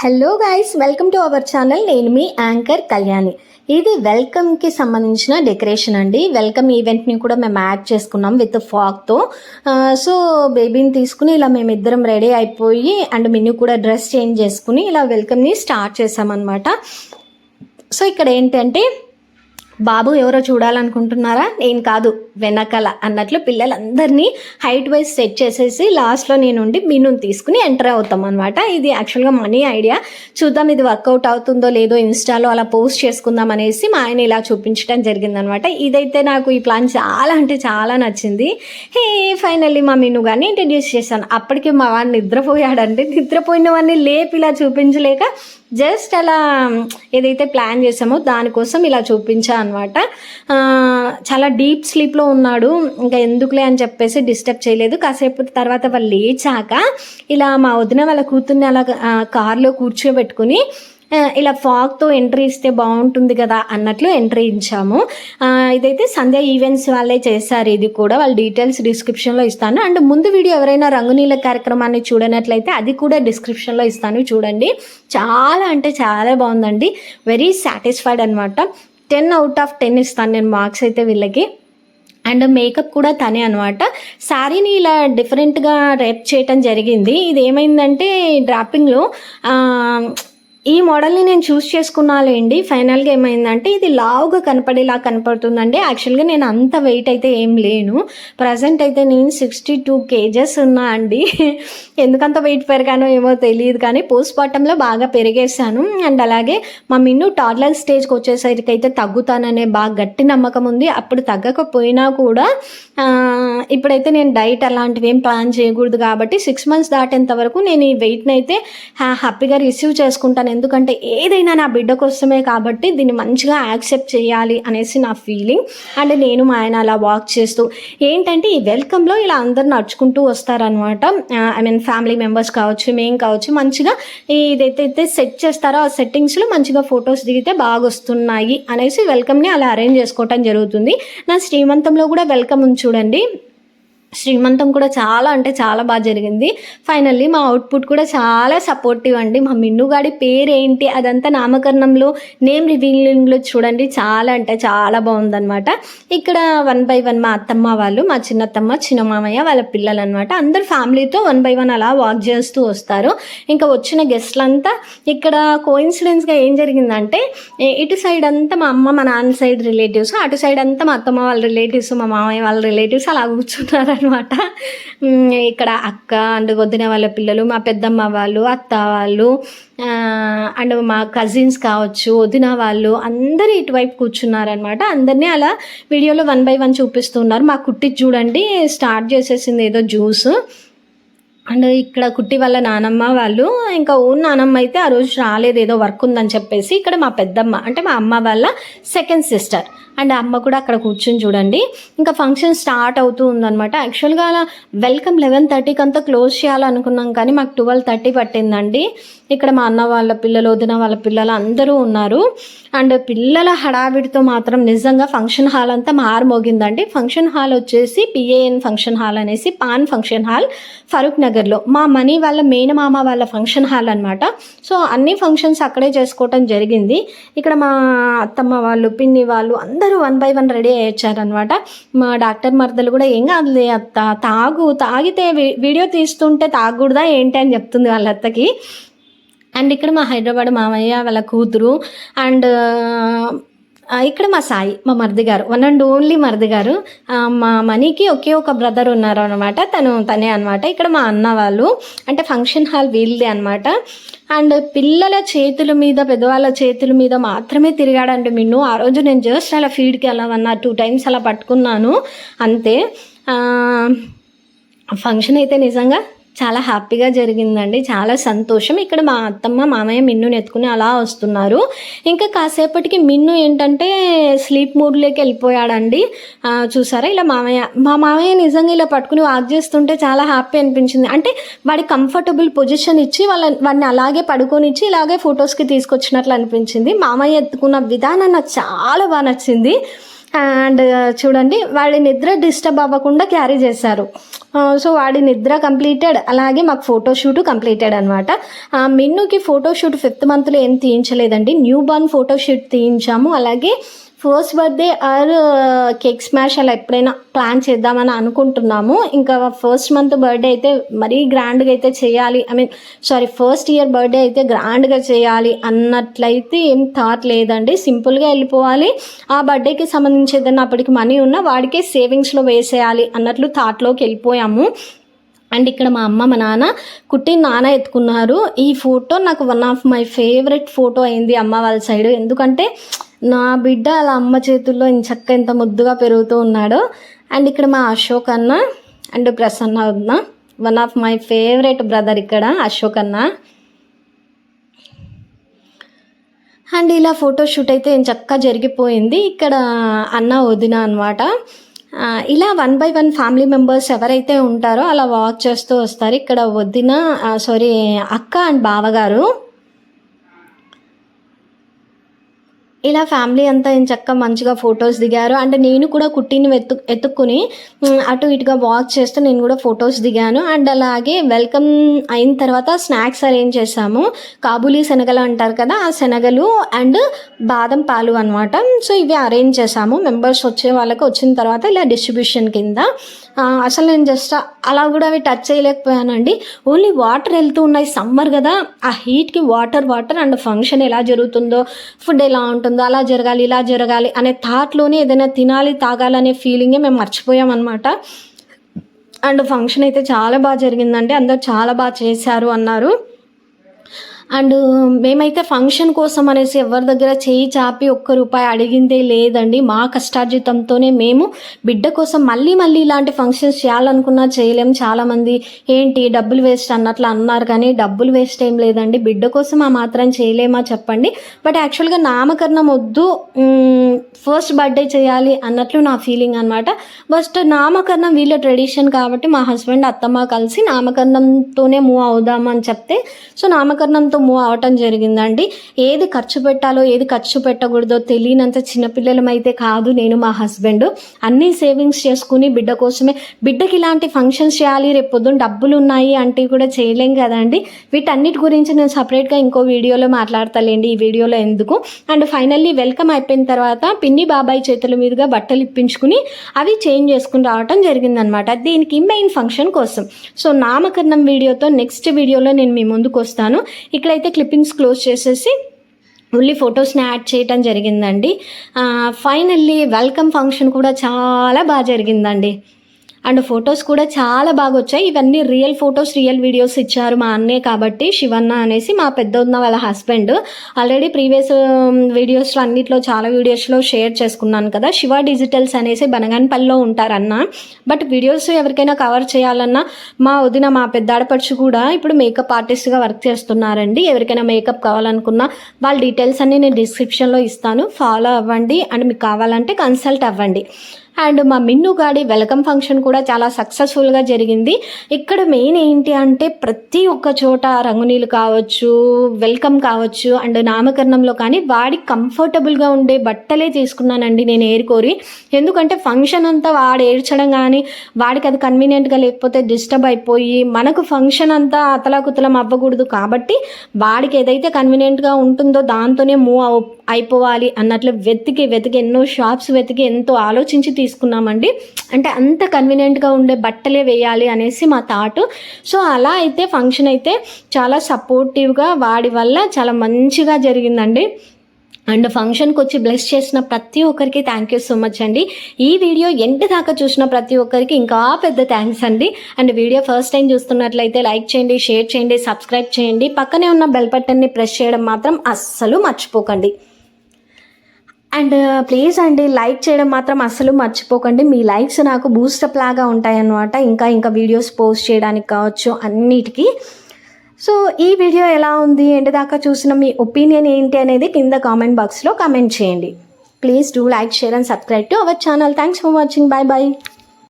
Hello guys welcome to our channel నేను మీ anchor Kalyani. ఇది వెల్కమ్కి సంబంధించిన డెకరేషన్ అండి. వెల్కమ్ ఈవెంట్ని కూడా మేము యాడ్ చేసుకున్నాం విత్ ఫాక్తో సో బేబీని తీసుకుని ఇలా మేమిద్దరం రెడీ అయిపోయి అండ్ మెన్యూ కూడా డ్రెస్ చేంజ్ చేసుకుని ఇలా వెల్కమ్ని స్టార్ట్ చేసామన్నమాట సో ఇక్కడ ఏంటంటే బాబు ఎవరో చూడాలనుకుంటున్నారా? నేను కాదు వెనకాల అన్నట్లు పిల్లలందరినీ హైట్ వైజ్ సెట్ చేసేసి లాస్ట్లో నేను ఉండి మీనుని తీసుకుని ఎంటర్ అవుతాం అనమాట ఇది యాక్చువల్గా మనీ ఐడియా చూద్దాం ఇది వర్కౌట్ అవుతుందో లేదో ఇన్స్టాలో అలా పోస్ట్ చేసుకుందాం అనేసి మా ఆయన ఇలా చూపించడం జరిగిందనమాట ఇదైతే నాకు ఈ ప్లాన్ చాలా అంటే చాలా నచ్చింది. హే ఫైనల్లీ మా మీను కానీ ఇంట్రడ్యూస్ చేశాను. అప్పటికే మా వాడిని నిద్రపోయాడంటే నిద్రపోయిన వాడిని లేపి ఇలా చూపించలేక జస్ట్ అలా ఏదైతే ప్లాన్ చేసామో దానికోసం ఇలా చూపించా అనమాట చాలా డీప్ స్లీప్లో ఉన్నాడు. ఇంకా ఎందుకులే అని చెప్పేసి డిస్టర్బ్ చేయలేదు. కాసేపు తర్వాత వాళ్ళు లేచాక ఇలా మా వదిన వాళ్ళ కూతుర్ని అలా కార్లో కూర్చోబెట్టుకుని ఇలా ఫాగ్తో ఎంట్రీ ఇస్తే బాగుంటుంది కదా అన్నట్లు ఎంట్రీ ఇచ్చాము. ఇదైతే సంధ్య ఈవెంట్స్ వాళ్ళే చేశారు. ఇది కూడా వాళ్ళ డీటెయిల్స్ డిస్క్రిప్షన్లో ఇస్తాను. అండ్ ముందు వీడియో ఎవరైనా రంగునీల కార్యక్రమాన్ని చూడనట్లయితే అది కూడా డిస్క్రిప్షన్లో ఇస్తాను. చూడండి. చాలా అంటే చాలా బాగుందండి. వెరీ సాటిస్ఫైడ్ అనమాట టెన్ అవుట్ ఆఫ్ టెన్ ఇస్తాను నేను మార్క్స్ అయితే వీళ్ళకి. అండ్ మేకప్ కూడా తనే అనమాట శారీని ఇలా డిఫరెంట్గా రేప్ చేయటం జరిగింది. ఇది ఏమైందంటే డ్రాపింగ్లో ఈ మోడల్ని నేను చూస్ చేసుకున్నాలేండి ఫైనల్గా ఏమైందంటే ఇది లావుగా కనపడేలా కనపడుతుందండి. యాక్చువల్గా నేను అంత వెయిట్ అయితే ఏం లేను. ప్రజెంట్ అయితే నేను సిక్స్టీ టూ కేజెస్ ఉన్నా అండి. ఎందుకంత వెయిట్ పెరిగానో ఏమో తెలియదు కానీ పోస్ట్ పార్టంలో బాగా పెరిగేసాను అండ్ అలాగే మా మిన్ను టాడ్లర్ స్టేజ్కి వచ్చేసరికి అయితే తగ్గుతాననే బాగా గట్టి నమ్మకం ఉంది. అప్పుడు తగ్గకపోయినా కూడా ఇప్పుడైతే నేను డైట్ అలాంటివి ఏం ప్లాన్ చేయకూడదు కాబట్టి సిక్స్ మంత్స్ దాటేంత వరకు నేను ఈ వెయిట్ని అయితే హ్యాపీగా రిసీవ్ చేసుకుంటాను. ఎందుకంటే ఏదైనా నా బిడ్డ కోసమే కాబట్టి దీన్ని మంచిగా యాక్సెప్ట్ చేయాలి అనేసి నా ఫీలింగ్ అండ్ నేను మా ఆయన అలా వాక్ చేస్తూ ఏంటంటే ఈ వెల్కమ్లో ఇలా అందరు నడుచుకుంటూ వస్తారనమాట ఐ మీన్ ఫ్యామిలీ మెంబర్స్ కావచ్చు మేం కావచ్చు మంచిగా ఇదైతే అయితే సెట్ చేస్తారో ఆ సెట్టింగ్స్లో మంచిగా ఫొటోస్ దిగితే బాగా వస్తున్నాయి అనేసి వెల్కమ్ని అలా అరేంజ్ చేసుకోవటం జరుగుతుంది. నా శ్రీమంతంలో కూడా వెల్కమ్ ఉంది చూడండి. శ్రీమంతం కూడా చాలా అంటే చాలా బాగా జరిగింది. ఫైనల్లీ మా అవుట్పుట్ కూడా చాలా సపోర్టివ్ అండి. మా మిన్నుగాడి పేరు ఏంటి అదంతా నామకరణంలో నేమ్ రివీలింగ్లో చూడండి. చాలా అంటే చాలా బాగుందనమాట ఇక్కడ వన్ బై వన్ మా అత్తమ్మ వాళ్ళు మా చిన్నత్తమ్మ చిన్న మామయ్య వాళ్ళ పిల్లలు అనమాట అందరు ఫ్యామిలీతో వన్ బై వన్ అలా వాక్ చేస్తూ వస్తారు. ఇంకా వచ్చిన గెస్ట్లంతా ఇక్కడ కోఇన్సిడెన్స్గా ఏం జరిగిందంటే ఇటు సైడ్ అంతా మా అమ్మ మా నాన్న సైడ్ రిలేటివ్స్ అటు సైడ్ అంతా మా అత్తమ్మ వాళ్ళ రిలేటివ్స్ మా మామయ్య వాళ్ళ రిలేటివ్స్ అలా కూర్చున్నారు అనమాట ఇక్కడ అక్క అండ్ వదిన వాళ్ళ పిల్లలు మా పెద్దమ్మ వాళ్ళు అత్త వాళ్ళు అండ్ మా కజిన్స్ కావచ్చు వదిన వాళ్ళు అందరూ ఇటువైపు కూర్చున్నారనమాట అందరినీ అలా వీడియోలో వన్ బై వన్ చూపిస్తున్నారు. మా కుట్టి చూడండి స్టార్ట్ చేసేసింది ఏదో జ్యూస్ అండ్ ఇక్కడ కుట్టి వాళ్ళ నానమ్మ వాళ్ళు ఇంకా ఓన్ నానమ్మ అయితే ఆ రోజు రాలేదు ఏదో వర్క్ ఉందని చెప్పేసి ఇక్కడ మా పెద్దమ్మ అంటే మా అమ్మ వాళ్ళ సెకండ్ సిస్టర్ అండ్ అమ్మ కూడా అక్కడ కూర్చొని చూడండి. ఇంకా ఫంక్షన్ స్టార్ట్ అవుతూ ఉందన్నమాట. యాక్చువల్గా అలా వెల్కమ్ లెవెన్ థర్టీకి అంతా క్లోజ్ చేయాలనుకున్నాం కానీ మాకు ట్వెల్వ్ థర్టీ పట్టిందండి. ఇక్కడ మా అన్న వాళ్ళ పిల్లలు వదిన వాళ్ళ పిల్లలు అందరూ ఉన్నారు. అండ్ పిల్లల హడావిడితో మాత్రం నిజంగా ఫంక్షన్ హాల్ అంతా మారుమోగిందండి ఫంక్షన్ హాల్ వచ్చేసి పిఏఎన్ ఫంక్షన్ హాల్ అనేసి pan function hall Farooq Nagar నగర్లో. మా మనీ వాళ్ళ మేనమామ వాళ్ళ ఫంక్షన్ హాల్ అనమాట సో అన్ని ఫంక్షన్స్ అక్కడే చేసుకోవటం జరిగింది. ఇక్కడ మా అత్తమ్మ వాళ్ళు పిన్ని వాళ్ళు అందరూ వన్ బై వన్ రెడీ అయ్యారనమాట మా డాక్టర్ మరదలు కూడా ఏం కాదులే అత్త తాగు తాగితే వీడియో తీస్తుంటే తాగకూడదా ఏంటి అని చెప్తుంది వాళ్ళ అత్తకి. అండ్ ఇక్కడ మా హైదరాబాద్ మామయ్య వాళ్ళ కూతురు. అండ్ ఇక్కడ మా సాయి మా మరిది గారు వన్ అండ్ ఓన్లీ మరిది గారు. మా మనీకి ఒకే ఒక బ్రదర్ ఉన్నారు అనమాట తను తనే అనమాట ఇక్కడ మా అన్న వాళ్ళు అంటే ఫంక్షన్ హాల్ వీళ్ళదే అనమాట అండ్ పిల్లల చేతుల మీద పెద్దవాళ్ళ చేతుల మీద మాత్రమే తిరిగాడండి మిన్ను. ఆ రోజు నేను జస్ట్ అలా ఫీడ్కి అలా వన్ టూ టైమ్స్ అలా పట్టుకున్నాను. అంతే. ఫంక్షన్ అయితే నిజంగా చాలా హ్యాపీగా జరిగిందండి. చాలా సంతోషం. ఇక్కడ మా అత్తమ్మ మామయ్య మిన్నుని ఎత్తుకుని అలా వస్తున్నారు. ఇంకా కాసేపటికి మిన్ను ఏంటంటే స్లీప్ మూడ్లోకి వెళ్ళిపోయాడండి. చూసారా? ఇలా మామయ్య మా మామయ్య నిజంగా ఇలా పట్టుకుని వాక్ చేస్తుంటే చాలా హ్యాపీ అనిపించింది. అంటే వాడి కంఫర్టబుల్ పొజిషన్ ఇచ్చి వాళ్ళ వాడిని అలాగే పడుకొని ఇచ్చి ఇలాగే ఫొటోస్కి తీసుకొచ్చినట్లు అనిపించింది. మామయ్య ఎత్తుకున్న విధానం నాకు చాలా బాగా నచ్చింది. అండ్ uh, చూడండి వాడి నిద్ర డిస్టర్బ్ అవ్వకుండా క్యారీ చేశారు. Uh, సో వాడి నిద్ర కంప్లీటెడ్ అలాగే మాకు ఫోటోషూట్ కంప్లీటెడ్ అనమాట మిన్నుకి ఫోటోషూట్ ఫిఫ్త్ మంత్లో ఏం తీయించలేదండి. న్యూ బార్న్ ఫోటోషూట్ తీయించాము. అలాగే first birthday or cake smash అలా ఎప్పుడైనా ప్లాన్ చేద్దామని అనుకుంటున్నాము. ఇంకా ఫస్ట్ మంత్ బర్త్డే అయితే మరీ గ్రాండ్గా అయితే చేయాలి. I mean sorry first year birthday అయితే గ్రాండ్గా చేయాలి అన్నట్లయితే ఏం థాట్ లేదండి. సింపుల్గా వెళ్ళిపోవాలి. ఆ బర్త్డేకి సంబంధించి ఏదైనా అప్పటికి మనీ ఉన్నా వాడికే సేవింగ్స్లో వేసేయాలి అన్నట్లు థాట్లోకి వెళ్ళిపోయాము. అండ్ ఇక్కడ మా అమ్మ మా నాన్న కుట్టి నాన్న ఎత్తుకున్నారు. ఈ ఫోటో నాకు one of my favourite photo అయింది అమ్మ వాళ్ళ సైడ్. ఎందుకంటే నా బిడ్డ అలా అమ్మ చేతుల్లో ఇంచక్క ఎంత ముద్దుగా పెరుగుతూ ఉన్నాడో. అండ్ ఇక్కడ మా అశోక్ అన్న అండ్ ప్రసన్న అన్న. One of my favourite brother ఇక్కడ అశోక్ అన్న. అండ్ ఇలా ఫోటో షూట్ అయితే చక్కగా జరిగిపోయింది. ఇక్కడ అన్న వదిన అనమాట ఇలా one by one family members ఎవరైతే ఉంటారో అలా వాక్ చేస్తూ వస్తారు. ఇక్కడ వదిన సారీ అక్క అండ్ బావగారు. ఇలా ఫ్యామిలీ అంతా ఏం చక్క మంచిగా ఫొటోస్ దిగారు. అండ్ నేను కూడా కుట్టిని వెతు ఎత్తుక్కుని అటు ఇటుగా వాక్ చేస్తూ నేను కూడా ఫొటోస్ దిగాను. అండ్ అలాగే వెల్కమ్ అయిన తర్వాత స్నాక్స్ అరేంజ్ చేసాము కాబూలీ శనగలు అంటారు కదా ఆ శనగలు అండ్ బాదం పాలు అనమాట సో ఇవి అరేంజ్ చేసాము మెంబర్స్ వచ్చే వాళ్ళకి వచ్చిన తర్వాత ఇలా డిస్ట్రిబ్యూషన్ కింద. అసలు నేను జస్ట్ అలా కూడా అవి టచ్ చేయలేకపోయానండి. ఓన్లీ వాటర్ వెళ్తూ ఉన్నాయి. సమ్మర్ కదా ఆ హీట్కి వాటర్ వాటర్ అండ్ ఫంక్షన్ ఎలా జరుగుతుందో ఫుడ్ ఎలా ఉంటుందో అలా జరగాలి ఇలా జరగాలి అనే థాట్లోనే ఏదైనా తినాలి తాగాలనే ఫీలింగే మేము మర్చిపోయామన్నమాట అండ్ ఫంక్షన్ అయితే చాలా బాగా జరిగిందండి. అందరు చాలా బాగా చేశారు అన్నారు. అండ్ మేమైతే ఫంక్షన్ కోసం అనేసి ఎవరి దగ్గర చేయి చాపి ఒక్క రూపాయి అడిగిందే లేదండి. మా కష్టార్జితంతోనే మేము బిడ్డ కోసం మళ్ళీ మళ్ళీ ఇలాంటి ఫంక్షన్స్ చేయాలనుకున్నా చేయలేము చాలామంది ఏంటి డబ్బులు వేస్ట్ అన్నట్లు అన్నారు కానీ డబ్బులు వేస్ట్ ఏం లేదండి. బిడ్డ కోసం ఆ మాత్రం చేయలేమా చెప్పండి. బట్ యాక్చువల్గా నామకరణం వద్దు. ఫస్ట్ బర్త్డే చేయాలి అన్నట్లు నా ఫీలింగ్ అనమాట ఫస్ట్ నామకరణం వీళ్ళ ట్రెడిషన్ కాబట్టి మా హస్బెండ్ అత్తమ్మ కలిసి నామకరణంతోనే మూవ్ అవుదామని చెప్తే సో నామకరణంతో మూవ్ అవటం జరిగిందండి. ఏది ఖర్చు పెట్టాలో ఏది ఖర్చు పెట్టకూడదో తెలియనంత చిన్నపిల్లలమైతే కాదు నేను మా హస్బెండ్. అన్నీ సేవింగ్స్ చేసుకుని బిడ్డ కోసమే. బిడ్డకి ఇలాంటి ఫంక్షన్స్ చేయాలి రేపు పొద్దున్న డబ్బులు ఉన్నాయి అంటే కూడా చేయలేం కదండి. వీటన్నిటి గురించి నేను సపరేట్గా ఇంకో వీడియోలో మాట్లాడతాలేండి. ఈ వీడియోలో ఎందుకు? అండ్ ఫైనల్లీ వెల్కమ్ అయిపోయిన తర్వాత పిన్ని బాబాయ్ చేతుల మీదుగా బట్టలు ఇప్పించుకుని అవి చేంజ్ చేసుకుని రావటం జరిగిందనమాట. దీనికి మెయిన్ ఫంక్షన్ కోసం. సో నామకరణం వీడియోతో నెక్స్ట్ వీడియోలో నేను మీ ముందుకు వస్తాను. ఇక్కడ అయితే క్లిప్పింగ్స్ క్లోజ్ చేసేసి ఓన్లీ ఫొటోస్ని యాడ్ చేయటం జరిగిందండి. ఫైనల్లీ వెల్కమ్ ఫంక్షన్ కూడా చాలా బాగా జరిగిందండి. అండ్ ఫొటోస్ కూడా చాలా బాగా వచ్చాయి ఇవన్నీ రియల్ ఫొటోస్ రియల్ వీడియోస్ ఇచ్చారు మా అన్నయ్య కాబట్టి శివన్న అనేసి మా పెద్ద ఉన్న వాళ్ళ హస్బెండ్. ఆల్రెడీ ప్రీవియస్ వీడియోస్లో అన్నిట్లో చాలా వీడియోస్లో షేర్ చేసుకున్నాను కదా. శివ డిజిటల్స్ అనేసి బనగానపల్లిలో ఉంటారన్న. బట్ వీడియోస్ ఎవరికైనా కవర్ చేయాలన్నా మా వదిన మా పెద్ద ఆడపడుచు కూడా ఇప్పుడు మేకప్ ఆర్టిస్ట్గా వర్క్ చేస్తున్నారండి. ఎవరికైనా మేకప్ కావాలనుకున్నా వాళ్ళ డీటెయిల్స్ అన్ని నేను డిస్క్రిప్షన్లో ఇస్తాను. ఫాలో అవ్వండి. అండ్ మీకు కావాలంటే కన్సల్ట్ అవ్వండి. అండ్ మా మిన్ను గాడి వెల్కమ్ ఫంక్షన్ కూడా చాలా సక్సెస్ఫుల్గా జరిగింది. ఇక్కడ మెయిన్ ఏంటి అంటే ప్రతి ఒక్క చోట రంగునీళ్ళు కావచ్చు వెల్కమ్ కావచ్చు అండ్ నామకరణంలో కానీ వాడి కంఫర్టబుల్గా ఉండే బట్టలే తీసుకున్నానండి నేను ఏరుకోరి ఎందుకంటే ఫంక్షన్ అంతా వాడు ఏడ్చడం కానీ వాడికి అది కన్వీనియంట్గా లేకపోతే డిస్టర్బ్ అయిపోయి మనకు ఫంక్షన్ అంతా అతలాకుతలం అవ్వకూడదు కాబట్టి వాడికి ఏదైతే కన్వీనియంట్గా ఉంటుందో దాంతోనే మూవ్ అయిపోవాలి అన్నట్లు వెతికి వెతికి ఎన్నో షాప్స్ వెతికి ఎంతో ఆలోచించి తీసుకున్నామండి. అంటే అంత కన్వీనియంట్గా ఉండే బట్టలే వేయాలి అనేసి మా థాట్ సో అలా అయితే ఫంక్షన్ అయితే చాలా సపోర్టివ్గా వాడి వల్ల చాలా మంచిగా జరిగిందండి. అండ్ ఫంక్షన్కి వచ్చి బ్లెస్ చేసిన ప్రతి ఒక్కరికి థ్యాంక్ యూ సో మచ్ అండి. ఈ వీడియో ఎంత దాకా చూసిన ప్రతి ఒక్కరికి ఇంకా పెద్ద థ్యాంక్స్ అండి. అండ్ వీడియో ఫస్ట్ టైం చూస్తున్నట్లయితే లైక్ చేయండి షేర్ చేయండి సబ్స్క్రైబ్ చేయండి. పక్కనే ఉన్న బెల్ బటన్ని ప్రెస్ చేయడం మాత్రం అస్సలు మర్చిపోకండి. అండ్ ప్లీజ్ అండి లైక్ చేయడం మాత్రం అస్సలు మర్చిపోకండి. మీ లైక్స్ నాకు బూస్టప్ లాగా ఉంటాయన్నమాట. ఇంకా ఇంకా వీడియోస్ పోస్ట్ చేయడానికి కావచ్చు అన్నిటికీ. సో ఈ వీడియో ఎలా ఉంది ఎండ్ దాకా చూసిన మీ ఒపీనియన్ ఏంటి అనేది కింద కామెంట్ బాక్స్లో కామెంట్ చేయండి. Please do like share and subscribe to our channel. Thanks for watching. Bye bye